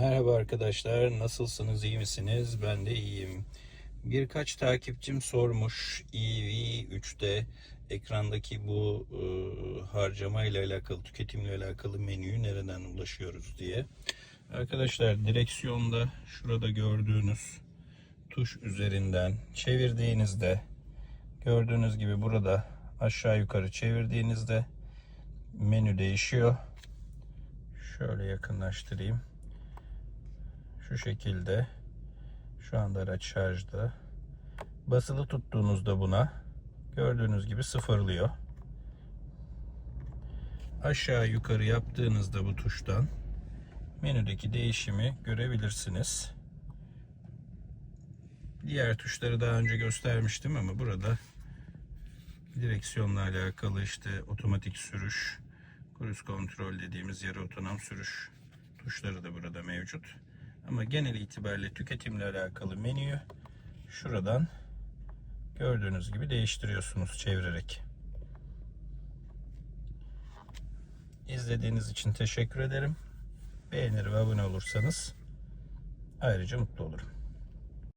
Merhaba arkadaşlar, nasılsınız, iyi misiniz? Ben de iyiyim. Birkaç takipçim sormuş EV3'te ekrandaki bu e, harcama ile alakalı, tüketimle alakalı menüyü nereden ulaşıyoruz diye. Arkadaşlar direksiyonda şurada gördüğünüz tuş üzerinden çevirdiğinizde gördüğünüz gibi burada aşağı yukarı çevirdiğinizde menü değişiyor. Şöyle yakınlaştırayım. Şu şekilde. Şu anda araç şarjda. Basılı tuttuğunuzda buna gördüğünüz gibi sıfırlıyor. Aşağı yukarı yaptığınızda bu tuştan menüdeki değişimi görebilirsiniz. Diğer tuşları daha önce göstermiştim ama burada direksiyonla alakalı işte otomatik sürüş, cruise kontrol dediğimiz yarı otonom sürüş tuşları da burada mevcut. Ama genel itibariyle tüketimle alakalı menüyü şuradan gördüğünüz gibi değiştiriyorsunuz çevirerek. İzlediğiniz için teşekkür ederim. Beğenir ve abone olursanız ayrıca mutlu olurum.